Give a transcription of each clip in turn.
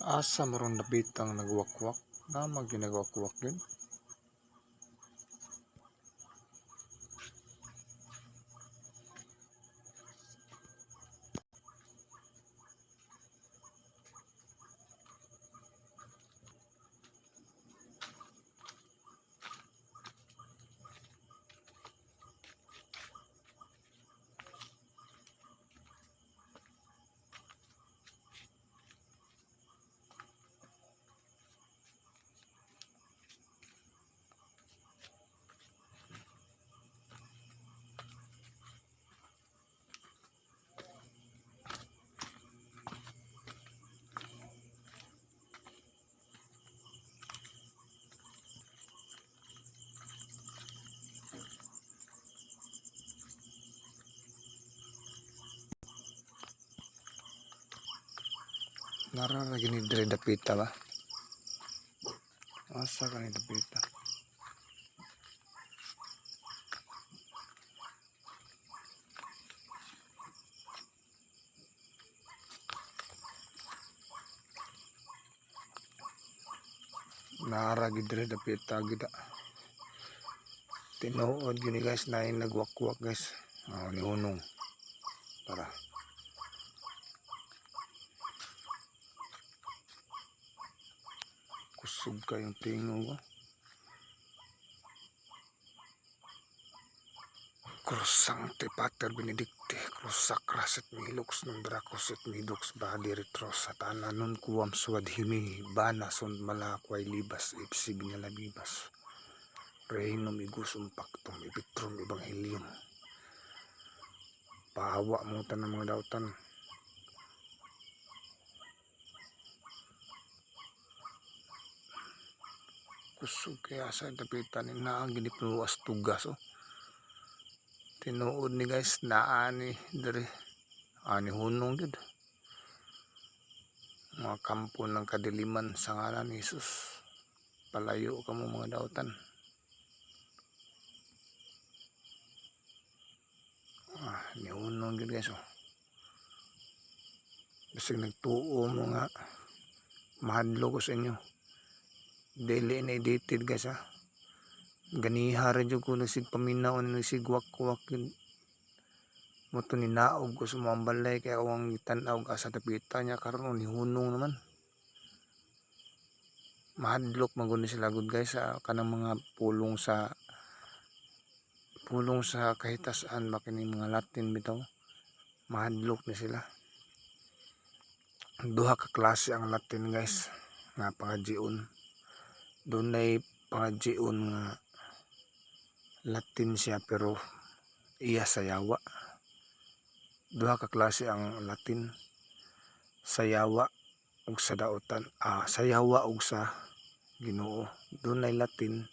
Asa maron nabitang nagwakwak na maginagwakwak yun. Narara gini dire dapita ba? Asa ka ni dapita? Nara gid dire dapita gid. Tinuod gini guys na yung nagwakwak guys. Oh, ni hunong. Tara. Kusog kayong tingog ko. Krusang te pater benedicte, krusak raset milux nung drakos et midux badi retros satana nun kuam suad himi bana son malakway libas ipsi binalabibas. Reino igusum pactum ibitrum ebangelium. Pahawa mo tan ng mga dautan. Kusog kaya sa dapitan ni naang ginipinuwas tugas oh. Tinuod ni guys naani diri ani hunong gid. Mga kampo ng kadiliman sa ngalan ni Jesus. Palayo ka mo mga dautan. Ah, ni hunong gid guys oh. Bisig nagtuo mo nga mahadlo ko sa inyo dili na edited guys ha ganiha rin yung kung nasig paminaw na nasig wakwak yun. Mo to ninaog ko sa mga balay kaya awang itanaw ka sa tapita niya karon ni hunong naman. Mahadlok maguni sila good guys sa kanang mga pulong sa pulong sa kahitasan makini mga latin bitaw mahadlok ni sila. Duha ka klase ang latin guys. Nga pangajion doon ay pangadjion nga Latin siya pero iya sayawa duha ka klase ang Latin. Sayawa ug sa daotan. Ah sayawa ug sa Ginoo. Doon Latin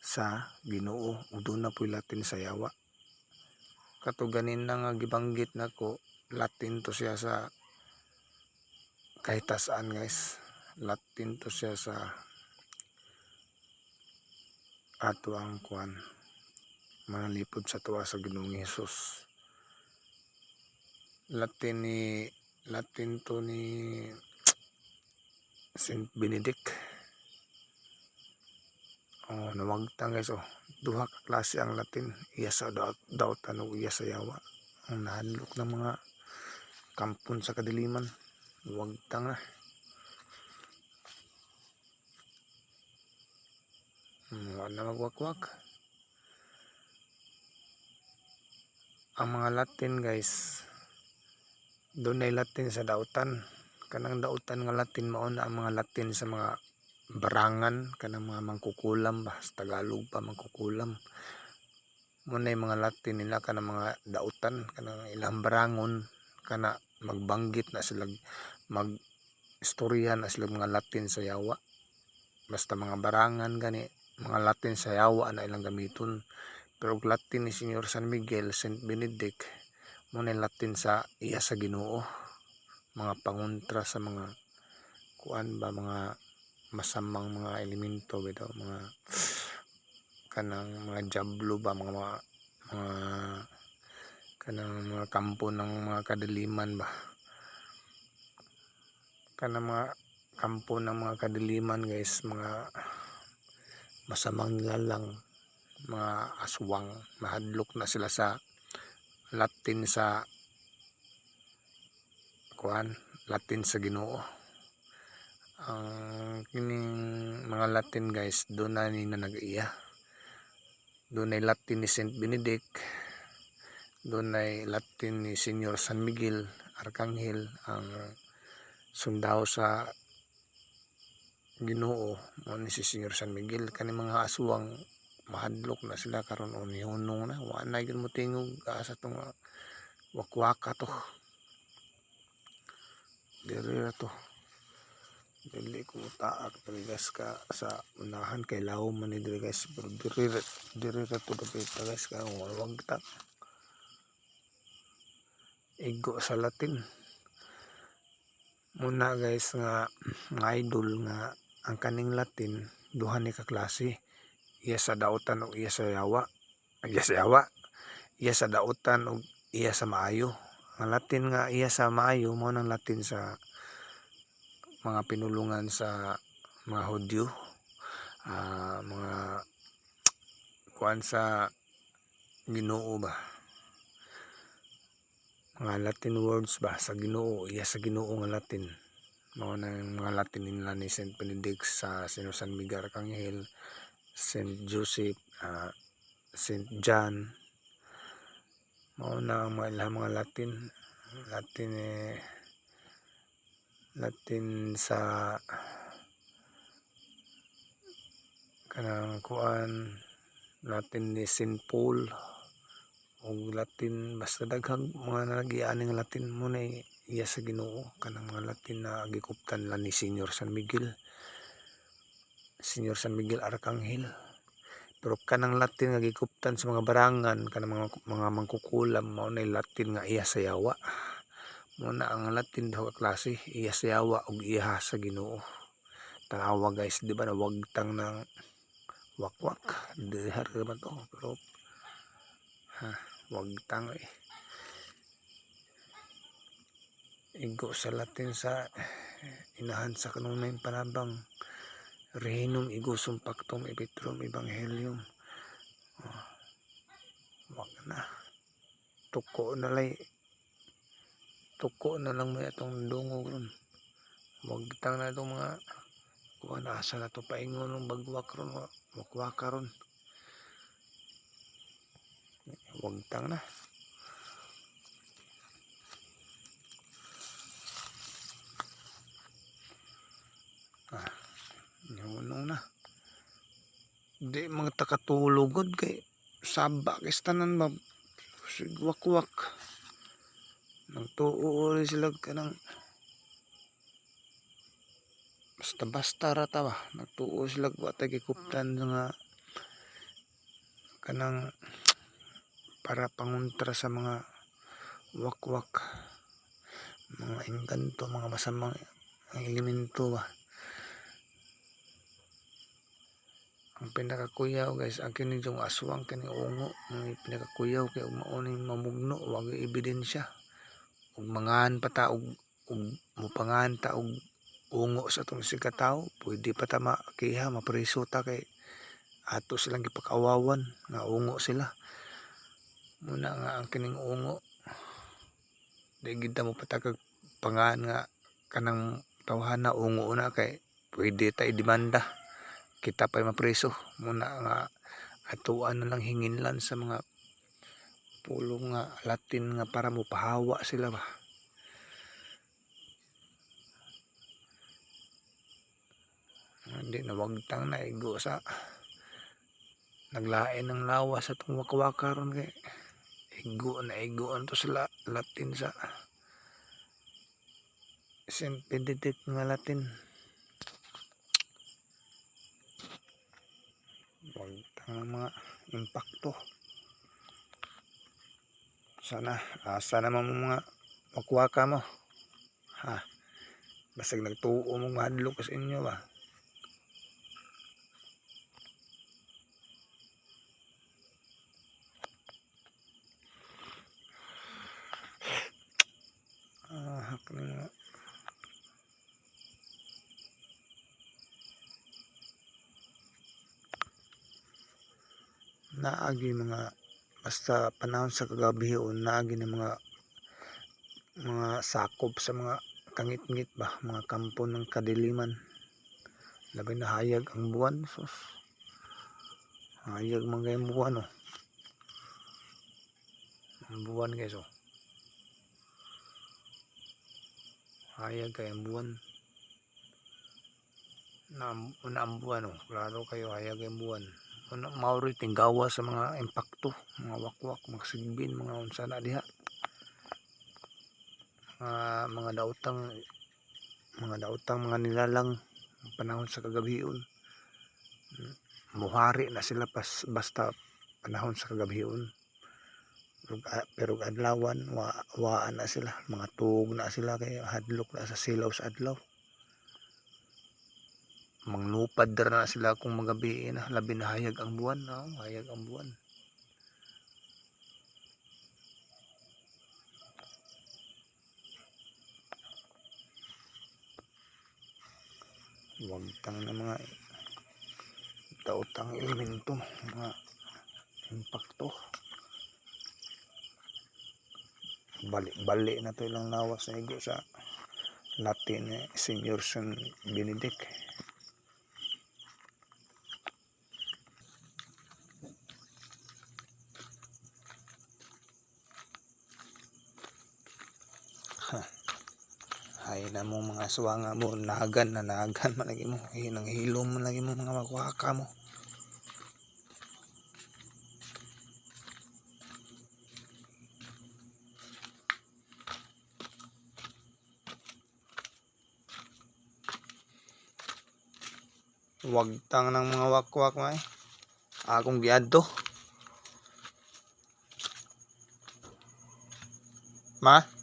sa Ginoo. Ug na po'y Latin sayawa kato ganin na nga gibanggit nako Latin to siya sa kahitasan guys Latin to siya sa ato ang kuan. Manalipod sa tuwa sa Ginoong Hesus. Latin ni Latin to ni Saint Benedict. Oh nawagtang guys oh. Duha ka klase ang Latin. Iya sa daw, daw tanong iya sa yawa. Ang nahadlok ng mga kampon sa kadiliman. Wagtang na Wala na magwakwak. Ang mga Latin guys, doon ay Latin sa dautan. Kanang dautan nga Latin mao na ang mga Latin sa mga barangan kanang mga mangkukulam ba sa Tagalog pa mangkukulam. Muna mga Latin nila kanang mga dautan kanang ilang barangon kana magbanggit na sila mag istorya na sila mga Latin sa yawa. Basta mga barangan gani mga Latin sa yawa na ilang gamiton. Pero Latin ni Senyor San Miguel Saint Benedict mo Latin sa iya sa Ginoo. Mga pangontra sa mga kuan ba mga masamang mga elemento bitaw mga kanang mga jablo ba mga mga, mga kanang mga kampo ng mga kadiliman ba. Kana mga kampo ng mga kadiliman guys mga masamang nilalang mga aswang. Mahadlok na sila sa Latin sa kuan Latin sa Ginoo. Ang kining mga Latin guys doon na ni na nag-iya doon ay Latin ni Saint Benedict. Doon ay Latin ni Senyor San Miguel Arcangel. Ang sundao sa Ginoo mo ni si Senyor San Miguel kani mga aswang mahadlok na sila karon o nihunong na. Wa na gyud mo tingog ah, sa tong wakwaka to. Diri ra to. Dili ko taak guys ka sa unahan kay law man ni diri guys. Pero diri diri to dapit guys ka wag ta. Igo sa Latin. Muna guys nga nga idol nga ang kaning Latin duha ni ka klase. Iya sa dautan ug iya sa yawa. Iya sa yawa. Iya sa dautan ug iya sa maayo. Ang Latin nga iya sa maayo mo nang Latin sa mga pinulungan sa mga Hudyo. Ah, mga kuan sa Ginoo ba? Mga Latin words ba? Sa Ginoo iya sa Ginoo nga Latin na yung mga Latin nila ni Saint Benedict sa Sino San Miguel Arcangel Saint Joseph ah, Saint John mao na ang mga ilang mga Latin Latin eh Latin sa kanang kuan Latin ni Saint Paul ug Latin basta daghang mga nagiani nga Latin mo na iya sa Ginoo kanang mga Latin na gikuptan la ni Senyor San Miguel. Senyor San Miguel Arcangel. Pero kanang Latin nga gikuptan sa mga barangan kanang mga mga mangkukulam mao na Latin nga iya sa yawa. Mo na ang Latin daw ka klase iya sa yawa ug iya sa Ginoo. Tanawa guys di ba na wagtang ng wakwak. Dihar naman to pero ha wagtang eh igo sa Latin sa inahan sa kanunay panabang rehinum igusum pactum epitrum evangelium oh, wag na. Tuko na lay tuko na lang mo itong dungog ron. Wag tang na itong mga kuha na asa na to paingon ng bagwak ron wa- wakwaka ron. Wag tang na nahunong na. Di mga takatulugod kay saba kay tanan ba? Sigwakwak nagtuo rin sila kanang basta basta rata ba? Nagtuo sila wa tay gikuptan nga kanang para pangontra sa mga wakwak. Mga engkanto mga masamang elemento ba ang pinakakuyaw guys ang kini yung aswang kini ungo. Ang pinakakuyaw kay umauni mamugno wag ebidensya. Ug mangan pa ta og ug mupangan ta og ungo sa tong sigataw pwede pa ta makiha mapreso ta kay ato silang gipakawawan nga ungo sila. Muna nga ang kining ungo di gid mo patagag pangan nga kanang tawhana ungo na kay pwede ta idemanda kita pa'y mapreso. Muna nga atuan na lang hinginlan sa mga pulong nga Latin nga para mo pahawa sila ba? Hindi na wagtang na igo sa naglain ng lawa sa tong wakwaka ron kay igo na igoan to sila Latin sa Saint Benedict nga Latin wagtang ang mga impacto. Sana asa naman mo mga wakwaka mo. Ha? Basag nagtuo mong mahadlok sa inyo ba ah kani nga naagi mga basta panahon sa kagabion naagi ng mga mga sakop sa mga kangit-ngit ba mga kampo ng kadiliman. Labi na hayag ang buwan sus. Hayag man kayong buwan oh. Ang buwan guys oh. Hayag kayong buwan. Na una ang buwan oh. Klaro kayo hayag ang buwan mauri tinggawa sa mga impakto mga wakwak mga sigbin mga unsa na diha. Mga mga daotang mga daotang mga nilalang ang panahon sa kagabion muhari na sila pas basta panahon sa kagabion pero, pero adlawan wa, waan na sila. Mga tuog na sila kay hadlok na sa silaw sa adlaw manglupad na sila kung magabi na labi na hayag ang buwan no? hayag ang buwan wag tang na mga tautang elemento mga impacto balik-balik na to ilang lawas na igo sa Latin eh, Senior San Benedict na mo mga suwanga mo nagan na nagan man lagi mo. Ay nang hilom man lagi mo mga makwaka mo. Wag tang ng mga wakwak may. Akong giadto. Ma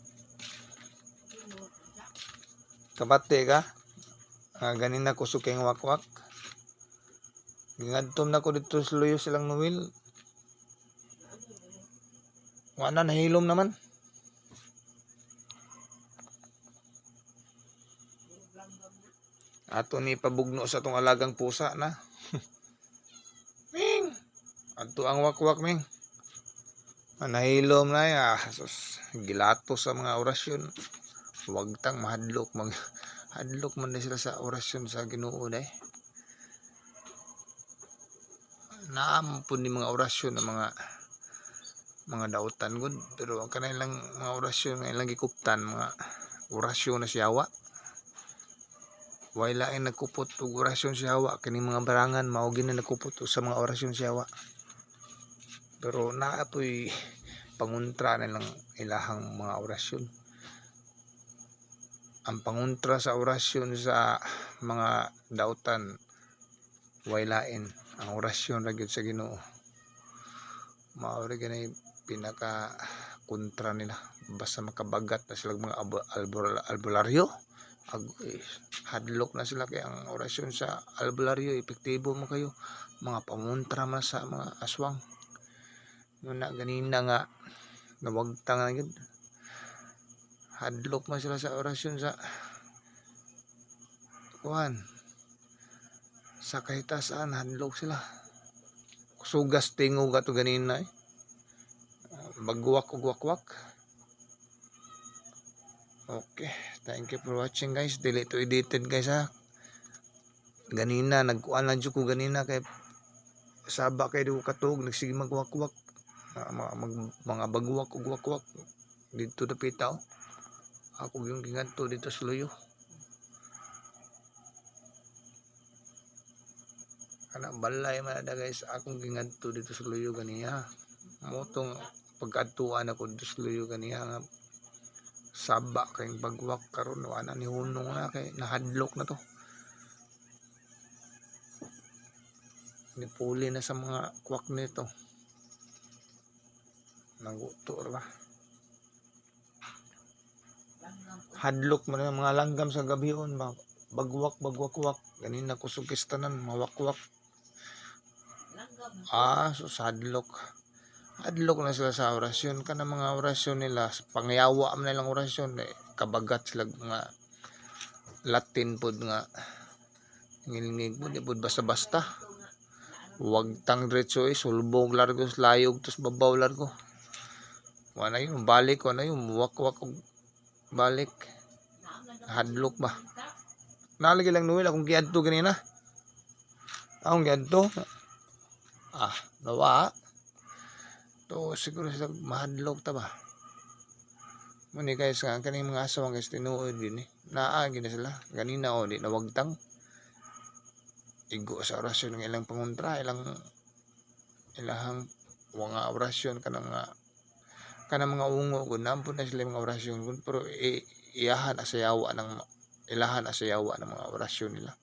kabate ka? Ah, ganin na ko sukeng wakwak. Gingadtom na ko dito sa luyo silang nuwil. Wala nahilom naman. Ato ni pabugno sa tong alagang pusa na. Ming! Ato ang wakwak ming. Ah, nahilom na ya sus. Gilato sa mga orasyon wag tang mahadlok mag hadlok man na sila sa orasyon sa Ginoo day naampun ni mga orasyon ng mga mga dautan gud pero ang kanilang mga orasyon nga ilang gikuptan mga orasyon na siyawa way lain nagkupot og orasyon siyawa kini mga barangan mao gina nagkupot sa mga orasyon siyawa pero naapoy panguntra nilang ilahang mga orasyon ang panguntra sa orasyon sa mga dautan way lain. Ang orasyon ra gyud sa Ginoo. Mao ra gani pinaka kontra nila. Basta makabagat na sila mga albor- albularyo. Agoy hadlok na sila kay ang orasyon sa albularyo. Epektibo mo kayo. Mga panguntra man sa mga aswang. Muna ganina nga nawagtang na yun. Hadlok man sila sa orasyon sa kuhan. Sa kahitasan, hadlok sila. Sugas tingog ato ganina eh. Bagwak ug wakwak. Okay, thank you for watching guys. Dili to edited guys ha. Ganina nagkuan lang ko ganina kay saba kay di ko katog nagsige magwakwak mga, mag- mga bagwak ug wakwak dito na pitaw ako yung gingadto dito sa luyo. Kana balay man na guys. Akong gingadto dito sa luyo ganiya motong pagkadtuan ako dito sa luyo ganiya nga. Saba kay bagwak karon. Wala ni hunong na kay nahadlok na to. Nipuli na sa mga kwak nito. Naguto ba hadlok man mga langgam sa gabihon ba bagwak bagwakwak. Ganina ko sugistanan mawakwak ah so hadlok hadlok na sila sa orasyon. Kana mga orasyon nila pangyawa man nilang orasyon eh, kabagat sila mga Latin pod nga. Ngilingig pod pod basta-basta. Wagtang diretso eh, sulbong largo, layog, tos babaw largo. Wala yun, balik, wala yun, wak-wak, balik. Hadlok ba? Nalagi lang nuwil akong giadto ganina. Akong giadto. Ah, nawa. To siguro sa mahadlok ta ba. Muni guys nga kaning mga asawa guys tinuod din eh. Naa gina sila. Ganina o di nawagtang. Igo sa orasyon ng ilang panguntra, ilang ilahang mga orasyon kanang nga kanang mga ungo kun nampun na sila mga orasyon kun pero i, iyahan asayawa ng ilahan asayawa ng mga orasyon nila.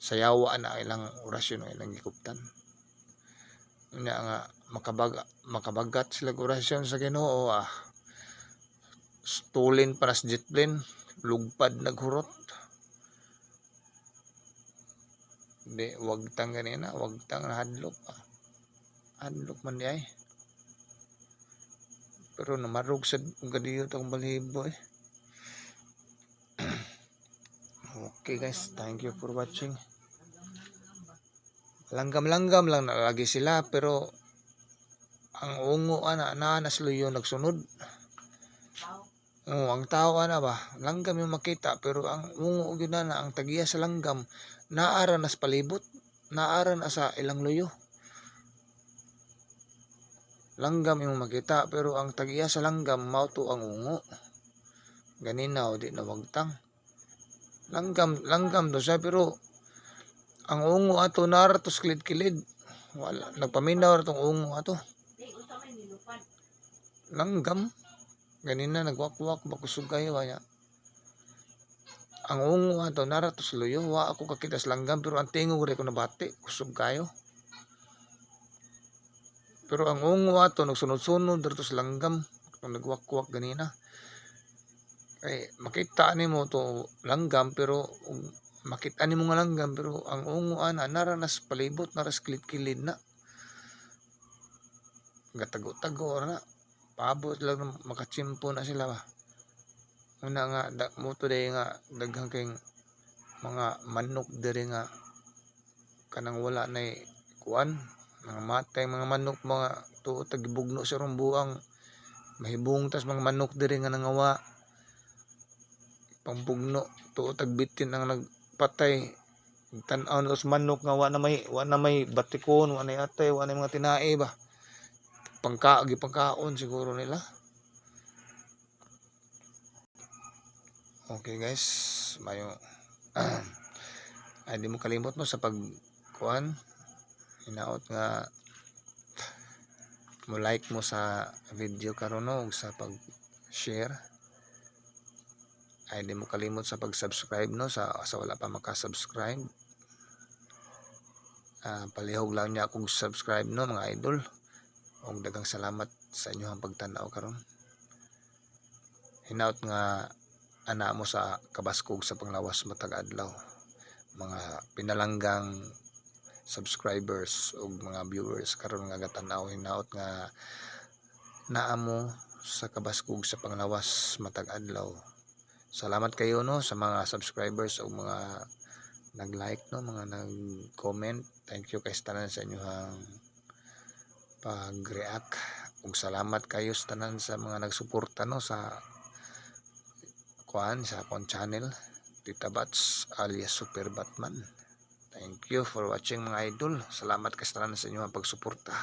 Sayawa na ang ilang orasyon ng ilang gikuptan. Unya nga makabag makabagat sila orasyon sa Ginoo ah. Stulin para sa jet plane lugpad naghurot di wag tang ganina wag tang hadlok ah. hadlok man di ay. Pero namarog sa gadiyo tong balibo eh okay guys thank you for watching langgam-langgam lang na lagi sila pero ang ungo ana na nasluyo nagsunod Oh, ang tao ana ba, langgam yung makita pero ang ungo gyud na ang tagiya sa langgam naara nas palibot, naara na sa ilang luyo. Langgam yung makita pero ang tagiya sa langgam mao to ang ungo. Ganina o di na wagtang. Langgam, langgam to siya pero ang ungo ato nara to kilid-kilid. Wala, nagpaminaw ra tong ungo ato. Langgam. Ganina nagwakwak bakusugay waya. Ang ungo ato nara to sa luyo, wa ako kakita sa langgam pero ang tingog re ko nabati, kusog kayo. Pero ang ungo ato nagsunod-sunod dito sa langgam, nagwakwak ganina. Kay makita nimo to langgam pero makita nimo nga langgam pero ang ungo ana nara nas palibot nara sa kilid-kilid na. Gatago-tago na. Paabot lang na makachimpo na sila ba. Una nga da, mo to day nga daghang kayong mga manok diri nga kanang wala na kuan mga matay mga manok mga tuo tagibugno sa rumbuang mahibong tas mga manok diri nga nangawa pambugno. Tuo tagbitin ang nagpatay. Tan-aw na manok nga wa na may wa na may batikon wa na atay wa na mga tinae ba? Pangka gi pangkaon siguro nila. Okay guys. Mayo. Ay di mo kalimot mo sa pag kuan hinaot nga mo like mo sa video karon no sa pag share ay di mo kalimot sa pag subscribe no? Sa sa wala pa maka-subscribe Ah, palihog lang niya akong subscribe no mga idol. Ug daghang salamat sa inyong pagtanaw karon. Hinaut nga ana mo sa kabaskog sa panglawas matag adlaw mga pinalanggang subscribers ug mga viewers karon nga gatanaw. Hinaut nga naa mo sa kabaskog sa panglawas matag adlaw salamat kayo no sa mga subscribers ug mga nag-like no mga nag-comment. Thank you kay tanan sa inyong pag-react. Ug salamat kayo sa tanan sa mga nagsuporta no sa kuan sa akong channel Tita Bats alias Super Batman. Thank you for watching mga idol. Salamat kay tanan sa inyong pagsuporta